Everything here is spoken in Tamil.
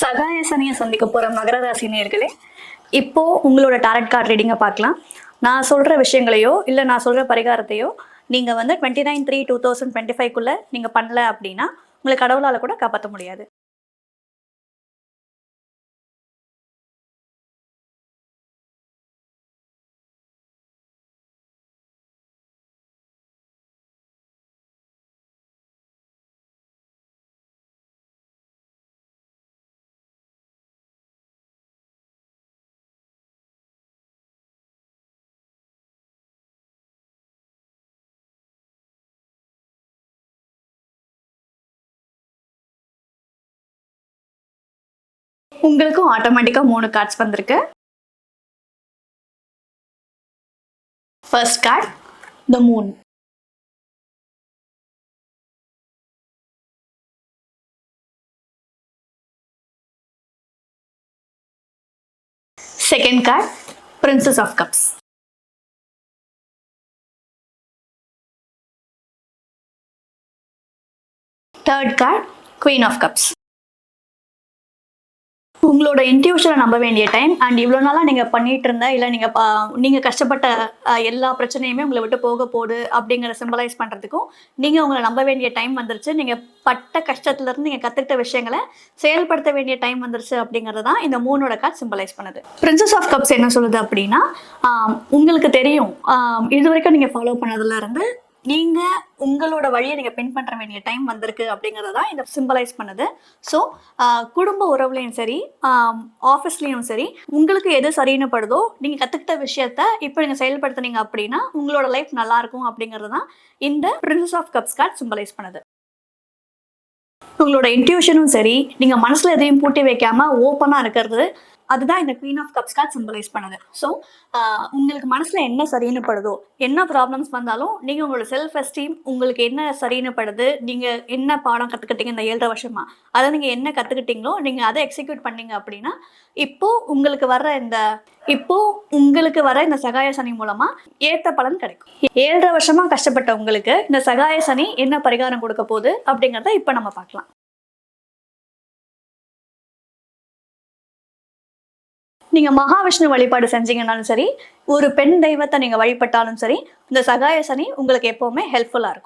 சகாயசனியை சந்திக்க போகிற மகர ராசி இப்போ உங்களோட டாரட் கார்டு ரீடிங்கை பார்க்கலாம். நான் சொல்கிற விஷயங்களையோ இல்லை நான் சொல்கிற பரிகாரத்தையோ நீங்கள் வந்து twenty nine three two thousand twenty ஃபைவ்க்குள்ளே நீங்கள் பண்ணல அப்படின்னா உங்களை கடவுளால் கூட காப்பாற்ற முடியாது. உங்களுக்கும் ஆட்டோமேட்டிக்காக மூணு கார்ட்ஸ் வந்திருக்கு. First card the moon second card princess of cups third card queen of cups உங்களோட இன்ட்யூஷனை நம்ப வேண்டிய டைம் அண்ட் இவ்வளோ நாளாக நீங்கள் பண்ணிட்டு இருந்த இல்லை நீங்கள் நீங்கள் கஷ்டப்பட்ட எல்லா பிரச்சனையுமே உங்களை விட்டு போக போகுது அப்படிங்கிற சிம்பலைஸ் பண்ணுறதுக்கும் நீங்கள் உங்களை நம்ப வேண்டிய டைம் வந்துருச்சு. நீங்கள் பட்ட கஷ்டத்துலேருந்து நீங்கள் கற்றுக்கிட்ட விஷயங்களை செயல்படுத்த வேண்டிய டைம் வந்துருச்சு அப்படிங்கிறது தான் இந்த மூணோட கார்டு சிம்பலைஸ் பண்ணுது. பிரின்சஸ் ஆஃப் கப்ஸ் என்ன சொல்லுது அப்படின்னா உங்களுக்கு தெரியும் இது வரைக்கும் நீங்கள் ஃபாலோ பண்ணதுலேருந்து நீங்க உங்களோட வழியை நீங்க பின் பண்ற வேண்டிய டைம் வந்திருக்கு அப்படிங்கறத இந்த சிம்பலைஸ் பண்ணுது. ஸோ குடும்ப உறவுலையும் சரி ஆஃபீஸ்லயும் சரி உங்களுக்கு எது சரின்னு படுதோ நீங்க கத்துக்கிட்ட விஷயத்த இப்போ நீங்க செயல்படுத்துனீங்க அப்படின்னா உங்களோட லைஃப் நல்லா இருக்கும் அப்படிங்கிறது தான் இந்த princess of cups card symbolize பண்ணுது. உங்களோட இன்ட்யூஷனும் சரி நீங்க மனசுல எதையும் பூட்டி வைக்காம ஓப்பனா இருக்கிறது அதுதான் இந்த queen of cups card symbolize பண்ணுது. ஸோ உங்களுக்கு மனசுல என்ன சரின்னு படுதோ என்ன ப்ராப்ளம்ஸ் வந்தாலும் நீங்க உங்களோட செல்ஃப் எஸ்டீம் உங்களுக்கு என்ன சரின்னு படுது நீங்க என்ன பாடம் கத்துக்கிட்டீங்க இந்த ஏழரை வருஷமா அதை நீங்க என்ன கத்துக்கிட்டீங்களோ நீங்க அதை எக்ஸிக்யூட் பண்ணீங்க அப்படின்னா இப்போ உங்களுக்கு வர்ற இந்த இப்போ உங்களுக்கு வர இந்த சகாய சனி மூலமா ஏத்த பலன் கிடைக்கும். ஏழரை வருஷமா கஷ்டப்பட்ட உங்களுக்கு இந்த சகாய சனி என்ன பரிகாரம் கொடுக்க போகுது அப்படிங்கிறத இப்போ நம்ம பார்க்கலாம். நீங்க மகாவிஷ்ணு வழிபாடு செஞ்சீங்கன்னாலும் சரி ஒரு பெண் தெய்வத்தை நீங்கள் வழிபட்டாலும் சரி இந்த சகாய சனி உங்களுக்கு எப்போவுமே ஹெல்ப்ஃபுல்லாக இருக்கும்.